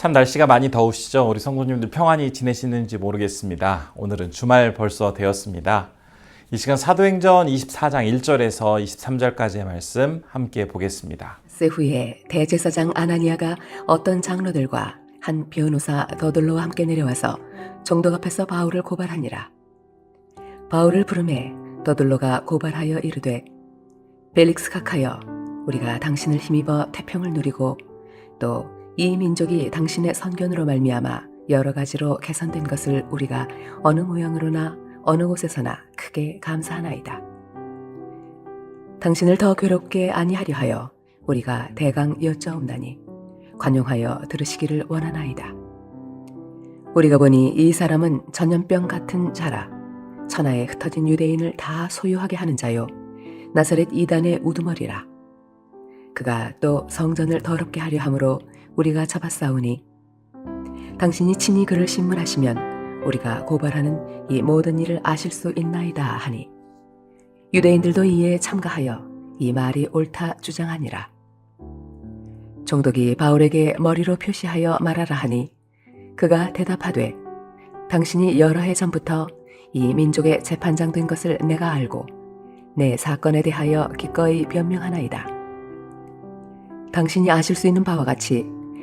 참 날씨가 많이 더우시죠? 우리 성도님들 평안히 지내시는지 모르겠습니다. 오늘은 주말 벌써 되었습니다. 이 시간 사도행전 24장 1절에서 23절까지의 말씀 함께 보겠습니다. 세후에 대제사장 아나니아가 어떤 장로들과 한 변호사 더들로와 함께 내려와서 종독 앞에서 바울을 고발하니라. 바울을 부름에 더들로가 고발하여 이르되 벨릭스 각하여 우리가 당신을 힘입어 태평을 누리고 또 이 민족이 당신의 선견으로 말미암아 여러 가지로 개선된 것을 우리가 어느 모양으로나 어느 곳에서나 크게 감사하나이다. 당신을 더 괴롭게 아니하려 하여 우리가 대강 여짜옵나니 관용하여 들으시기를 원하나이다. 우리가 보니 이 사람은 전염병 같은 자라 천하에 흩어진 유대인을 다 소유하게 하는 자요 나사렛 이단의 우두머리라. 그가 또 성전을 더럽게 하려 함으로 우리가 잡아싸우니 당신이 친히 그를 신문하시면 우리가 고발하는 이 모든 일을 아실 수 있나이다 하니 유대인들도 이에 참가하여 이 말이 옳다 주장하니라. 종독이 바울에게 머리로 표시하여 말하라 하니 그가 대답하되 당신이 여러 해 전부터 이 민족의 재판장 된 것을 내가 알고 내 사건에 대하여 기꺼이 변명하나이다. 당신이 아실 수 있는 바와 같이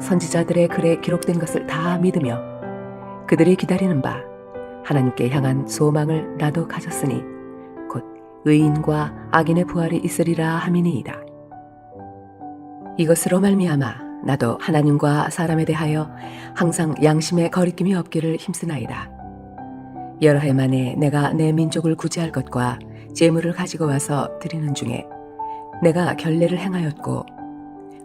선지자들의 글에 기록된 것을 다 믿으며 그들이 기다리는 바 하나님께 향한 소망을 나도 가졌으니 곧 의인과 악인의 부활이 있으리라 함이니이다. 이것으로 말미암아 나도 하나님과 사람에 대하여 항상 양심의 거리낌이 없기를 힘쓰나이다. 여러 해 만에 내가 내 민족을 구제할 것과 재물을 가지고 와서 드리는 중에 내가 결례를 행하였고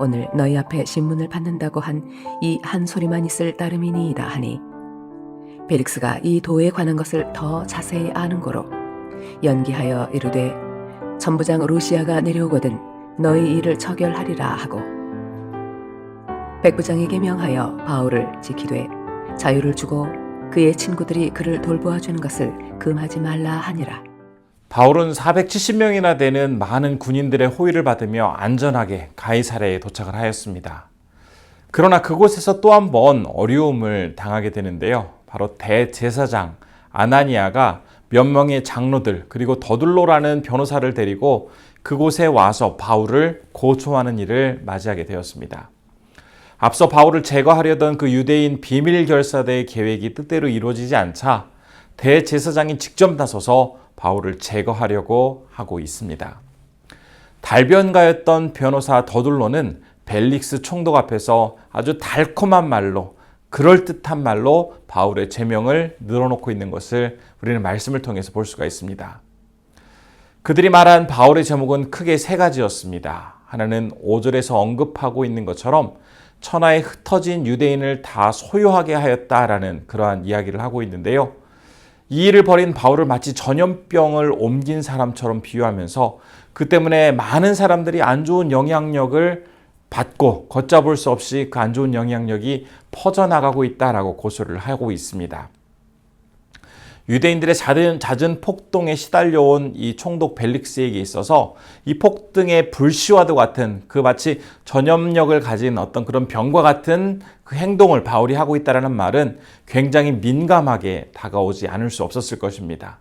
오늘 너희 앞에 신문을 받는다고 한 이 한 소리만 있을 따름이니이다 하니. 벨릭스가 이 도에 관한 것을 더 자세히 아는 고로 연기하여 이르되 천부장 루시아가 내려오거든 너희 일을 처결하리라 하고. 백부장에게 명하여 바울을 지키되 자유를 주고 그의 친구들이 그를 돌보아 주는 것을 금하지 말라 하니라 바울은 470명이나 되는 많은 군인들의 호의를 받으며 안전하게 가이사랴에 도착을 하였습니다. 그러나 그곳에서 또 한 번 어려움을 당하게 되는데요. 바로 대제사장 아나니아가 몇 명의 장로들 그리고 더둘로라는 변호사를 데리고 그곳에 와서 바울을 고초하는 일을 맞이하게 되었습니다. 앞서 바울을 제거하려던 그 유대인 비밀 결사대의 계획이 뜻대로 이루어지지 않자 대제사장이 직접 나서서 바울을 제거하려고 하고 있습니다. 달변가였던 변호사 더둘로는 벨릭스 총독 앞에서 아주 달콤한 말로 그럴듯한 말로 바울의 제명을 늘어놓고 있는 것을 우리는 말씀을 통해서 볼 수가 있습니다. 그들이 말한 바울의 제목은 크게 세 가지였습니다. 하나는 5절에서 언급하고 있는 것처럼 천하에 흩어진 유대인을 다 소유하게 하였다라는 그러한 이야기를 하고 있는데요. 이 일을 벌인 바울을 마치 전염병을 옮긴 사람처럼 비유하면서 그 때문에 많은 사람들이 안 좋은 영향력을 받고 걷잡을 수 없이 그 안 좋은 영향력이 퍼져나가고 있다라고 고소를 하고 있습니다. 유대인들의 잦은, 잦은 폭동에 시달려온 이 총독 벨릭스에게 있어서 이 폭등의 불씨와도 같은 그 마치 전염력을 가진 어떤 그런 병과 같은 그 행동을 바울이 하고 있다는 말은 굉장히 민감하게 다가오지 않을 수 없었을 것입니다.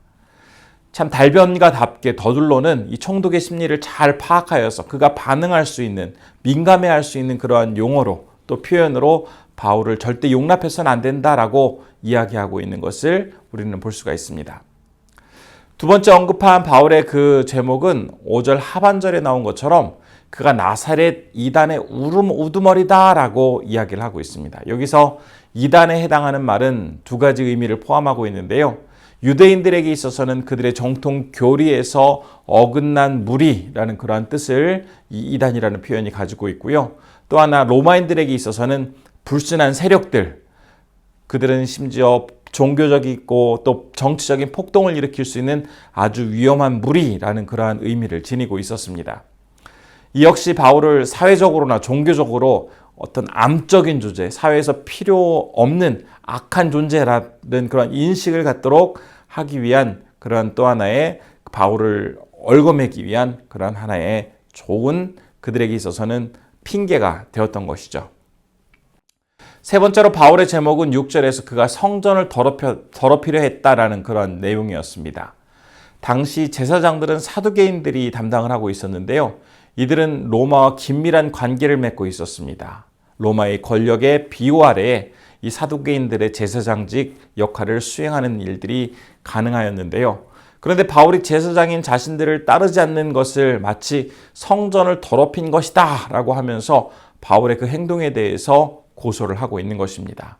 참 달변가답게 더둘로는 이 총독의 심리를 잘 파악하여서 그가 반응할 수 있는 민감해할 수 있는 그러한 용어로 또 표현으로 바울을 절대 용납해서는 안 된다라고 이야기하고 있는 것을 우리는 볼 수가 있습니다. 두 번째 언급한 바울의 그 제목은 5절 하반절에 나온 것처럼 그가 나사렛 이단의 우름 우두머리다라고 이야기를 하고 있습니다. 여기서 이단에 해당하는 말은 두 가지 의미를 포함하고 있는데요. 유대인들에게 있어서는 그들의 정통 교리에서 어긋난 무리라는 그러한 뜻을 이 이단이라는 표현이 가지고 있고요. 또 하나 로마인들에게 있어서는 불순한 세력들, 그들은 심지어 종교적이고 또 정치적인 폭동을 일으킬 수 있는 아주 위험한 무리라는 그러한 의미를 지니고 있었습니다. 이 역시 바울을 사회적으로나 종교적으로 어떤 암적인 존재, 사회에서 필요 없는 악한 존재라는 그런 인식을 갖도록 하기 위한 그런 또 하나의 바울을 얽어매기 위한 그런 하나의 좋은 그들에게 있어서는 핑계가 되었던 것이죠. 세 번째로 바울의 제목은 6절에서 그가 성전을 더럽혀, 더럽히려 했다라는 그런 내용이었습니다. 당시 제사장들은 사두개인들이 담당을 하고 있었는데요. 이들은 로마와 긴밀한 관계를 맺고 있었습니다. 로마의 권력의 비호 아래에 이 사두개인들의 제사장직 역할을 수행하는 일들이 가능하였는데요. 그런데 바울이 제사장인 자신들을 따르지 않는 것을 마치 성전을 더럽힌 것이다 라고 하면서 바울의 그 행동에 대해서 고소를 하고 있는 것입니다.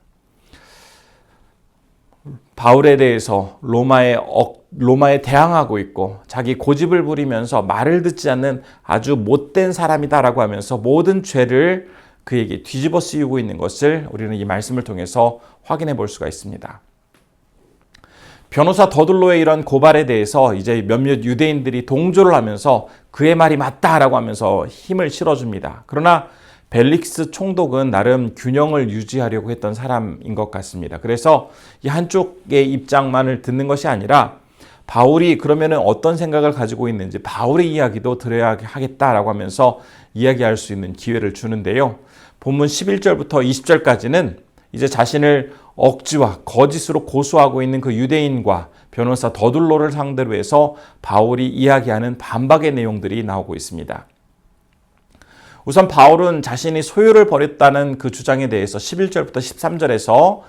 바울에 대해서 로마에 억, 로마에 대항하고 있고 자기 고집을 부리면서 말을 듣지 않는 아주 못된 사람이다라고 하면서 모든 죄를 그에게 뒤집어 씌우고 있는 것을 우리는 이 말씀을 통해서 확인해 볼 수가 있습니다. 변호사 더둘로의 이런 고발에 대해서 이제 몇몇 유대인들이 동조를 하면서 그의 말이 맞다라고 하면서 힘을 실어줍니다. 그러나 벨릭스 총독은 나름 균형을 유지하려고 했던 사람인 것 같습니다. 그래서 이 한쪽의 입장만을 듣는 것이 아니라 바울이 그러면은 어떤 생각을 가지고 있는지 바울의 이야기도 들어야 하겠다라고 하면서 이야기할 수 있는 기회를 주는데요. 본문 11절부터 20절까지는 이제 자신을 억지와 거짓으로 고소하고 있는 그 유대인과 변호사 더둘로를 상대로 해서 바울이 이야기하는 반박의 내용들이 나오고 있습니다. 우선 바울은 자신이 소유를 버렸다는 그 주장에 대해서 11절부터 13절에서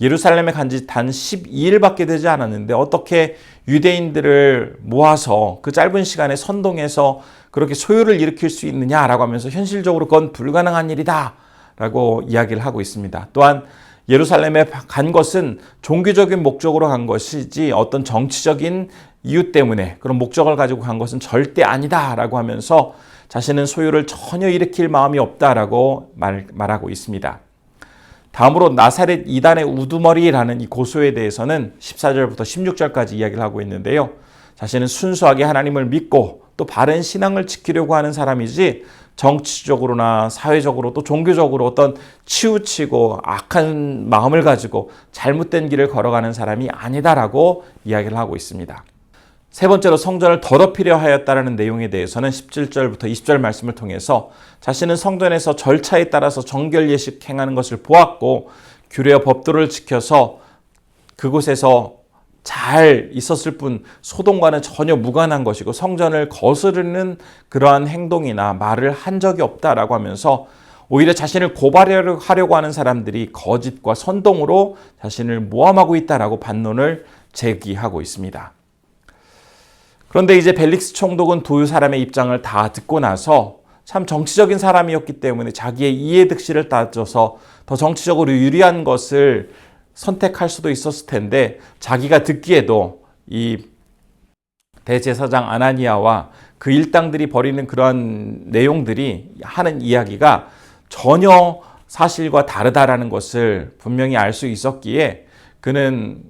예루살렘에 간 지 단 12일밖에 되지 않았는데 어떻게 유대인들을 모아서 그 짧은 시간에 선동해서 그렇게 소유를 일으킬 수 있느냐라고 하면서 현실적으로 그건 불가능한 일이다 라고 이야기를 하고 있습니다. 또한 예루살렘에 간 것은 종교적인 목적으로 간 것이지 어떤 정치적인 이유 때문에 그런 목적을 가지고 간 것은 절대 아니다라고 하면서 자신은 소유를 전혀 일으킬 마음이 없다라고 말, 말하고 있습니다. 다음으로 나사렛 이단의 우두머리라는 이 고소에 대해서는 14절부터 16절까지 이야기를 하고 있는데요. 자신은 순수하게 하나님을 믿고 또 바른 신앙을 지키려고 하는 사람이지 정치적으로나 사회적으로 또 종교적으로 어떤 치우치고 악한 마음을 가지고 잘못된 길을 걸어가는 사람이 아니다라고 이야기를 하고 있습니다. 세 번째로 성전을 더럽히려 하였다라는 내용에 대해서는 17절부터 20절 말씀을 통해서 자신은 성전에서 절차에 따라서 정결 예식 행하는 것을 보았고 규례와 법도를 지켜서 그곳에서 잘 있었을 뿐 소동과는 전혀 무관한 것이고 성전을 거스르는 그러한 행동이나 말을 한 적이 없다라고 하면서 오히려 자신을 고발하려고 하는 사람들이 거짓과 선동으로 자신을 모함하고 있다라고 반론을 제기하고 있습니다. 그런데 이제 벨릭스 총독은 두 사람의 입장을 다 듣고 나서 참 정치적인 사람이었기 때문에 자기의 이해득실을 따져서 더 정치적으로 유리한 것을 선택할 수도 있었을 텐데 자기가 듣기에도 이 대제사장 아나니아와 그 일당들이 벌이는 그러한 내용들이 하는 이야기가 전혀 사실과 다르다라는 것을 분명히 알 수 있었기에 그는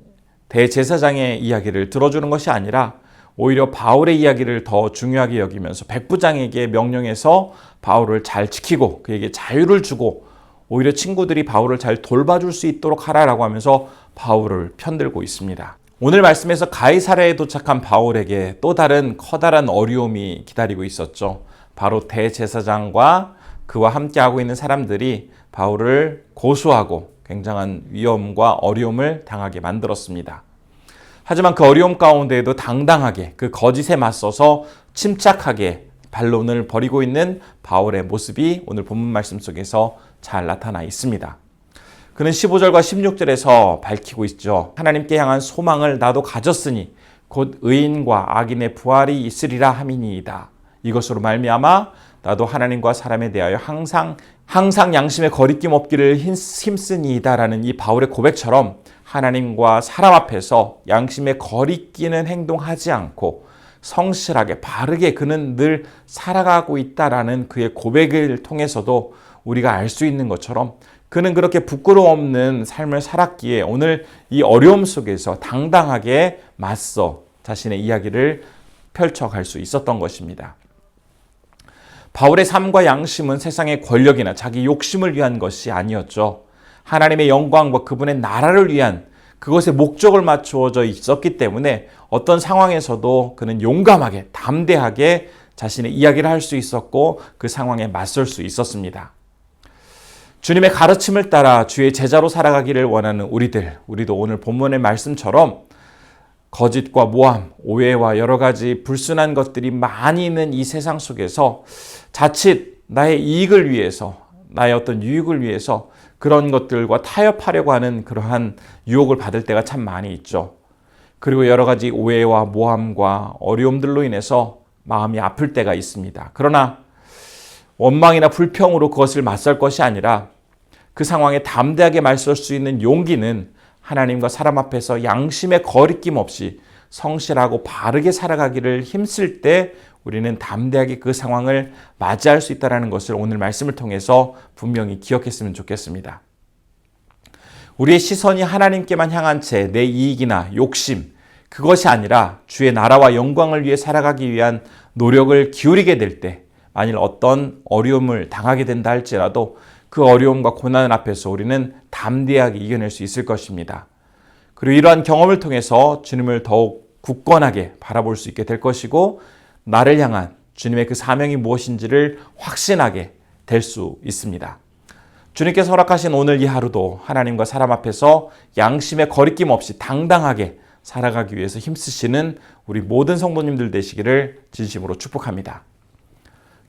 대제사장의 이야기를 들어주는 것이 아니라 오히려 바울의 이야기를 더 중요하게 여기면서 백부장에게 명령해서 바울을 잘 지키고 그에게 자유를 주고 오히려 친구들이 바울을 잘 돌봐줄 수 있도록 하라라고 하면서 바울을 편들고 있습니다. 오늘 말씀에서 가이사랴에 도착한 바울에게 또 다른 커다란 어려움이 기다리고 있었죠. 바로 대제사장과 그와 함께하고 있는 사람들이 바울을 고소하고 굉장한 위험과 어려움을 당하게 만들었습니다. 하지만 그 어려움 가운데에도 당당하게 그 거짓에 맞서서 침착하게 반론을 벌이고 있는 바울의 모습이 오늘 본문 말씀 속에서 잘 나타나 있습니다. 그는 15절과 16절에서 밝히고 있죠. 하나님께 향한 소망을 나도 가졌으니 곧 의인과 악인의 부활이 있으리라 함이니이다. 이것으로 말미암아 나도 하나님과 사람에 대하여 항상 항상 양심의 거리낌 없기를 힘쓰니이다라는 이 바울의 고백처럼 하나님과 사람 앞에서 양심의 거리끼는 행동하지 않고 성실하게 바르게 그는 늘 살아가고 있다라는 그의 고백을 통해서도 우리가 알 수 있는 것처럼 그는 그렇게 부끄러움 없는 삶을 살았기에 오늘 이 어려움 속에서 당당하게 맞서 자신의 이야기를 펼쳐갈 수 있었던 것입니다. 바울의 삶과 양심은 세상의 권력이나 자기 욕심을 위한 것이 아니었죠. 하나님의 영광과 그분의 나라를 위한 그것에 목적을 맞추어져 있었기 때문에 어떤 상황에서도 그는 용감하게, 담대하게 자신의 이야기를 할 수 있었고 그 상황에 맞설 수 있었습니다. 주님의 가르침을 따라 주의 제자로 살아가기를 원하는 우리들, 우리도 오늘 본문의 말씀처럼 거짓과 모함, 오해와 여러 가지 불순한 것들이 많이 있는 이 세상 속에서 자칫 나의 이익을 위해서, 나의 어떤 유익을 위해서 그런 것들과 타협하려고 하는 그러한 유혹을 받을 때가 참 많이 있죠. 그리고 여러 가지 오해와 모함과 어려움들로 인해서 마음이 아플 때가 있습니다. 그러나 원망이나 불평으로 그것을 맞설 것이 아니라 그 상황에 담대하게 맞설 수 있는 용기는 하나님과 사람 앞에서 양심의 거리낌 없이 성실하고 바르게 살아가기를 힘쓸 때 우리는 담대하게 그 상황을 맞이할 수 있다는 것을 오늘 말씀을 통해서 분명히 기억했으면 좋겠습니다. 우리의 시선이 하나님께만 향한 채 내 이익이나 욕심, 그것이 아니라 주의 나라와 영광을 위해 살아가기 위한 노력을 기울이게 될 때, 만일 어떤 어려움을 당하게 된다 할지라도 그 어려움과 고난 앞에서 우리는 담대하게 이겨낼 수 있을 것입니다. 그리고 이러한 경험을 통해서 주님을 더욱 굳건하게 바라볼 수 있게 될 것이고, 나를 향한 주님의 그 사명이 무엇인지를 확신하게 될 수 있습니다. 주님께서 허락하신 오늘 이 하루도 하나님과 사람 앞에서 양심의 거리낌 없이 당당하게 살아가기 위해서 힘쓰시는 우리 모든 성도님들 되시기를 진심으로 축복합니다.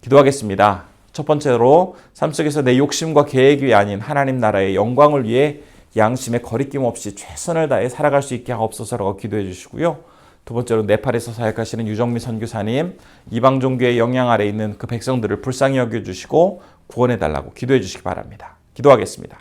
기도하겠습니다. 첫 번째로 삶 속에서 내 욕심과 계획이 아닌 하나님 나라의 영광을 위해 양심의 거리낌 없이 최선을 다해 살아갈 수 있게 하옵소서라고 기도해 주시고요. 두 번째로 네팔에서 사역하시는 유정미 선교사님, 이방 종교의 영향 아래 있는 그 백성들을 불쌍히 여겨 주시고 구원해 달라고 기도해 주시기 바랍니다. 기도하겠습니다.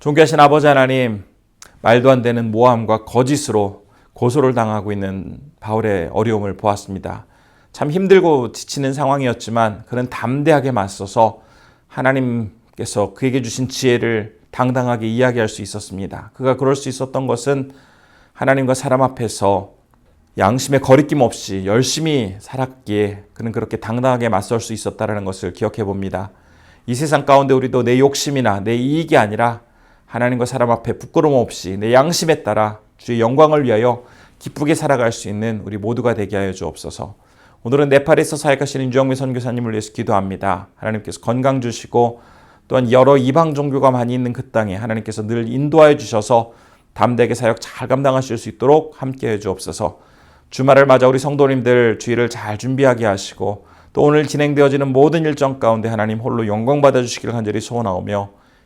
존귀하신 아버지 하나님, 말도 안 되는 모함과 거짓으로 고소를 당하고 있는 바울의 어려움을 보았습니다. 참 힘들고 지치는 상황이었지만 그는 담대하게 맞서서 하나님께서 그에게 주신 지혜를 당당하게 이야기할 수 있었습니다. 그가 그럴 수 있었던 것은 하나님과 사람 앞에서 양심의 거리낌 없이 열심히 살았기에 그는 그렇게 당당하게 맞설 수 있었다는 것을 기억해 봅니다. 이 세상 가운데 우리도 내 욕심이나 내 이익이 아니라 하나님과 사람 앞에 부끄러움 없이 내 양심에 따라 주의 영광을 위하여 기쁘게 살아갈 수 있는 우리 모두가 되게 하여 주옵소서. 오늘은 네팔에서 사역하시는 유정미 선교사님을 위해서 기도합니다. 하나님께서 건강 주시고 또한 여러 이방 종교가 많이 있는 그 땅에 하나님께서 늘 인도하여 주셔서 담대하게 사역 잘 감당하실 수 있도록 함께 해 주옵소서. 주말을 맞아 우리 성도님들 주일을 잘 준비하게 하시고 또 오늘 진행되어지는 모든 일정 가운데 하나님 홀로 영광 받아 주시기를 간절히 소원하오며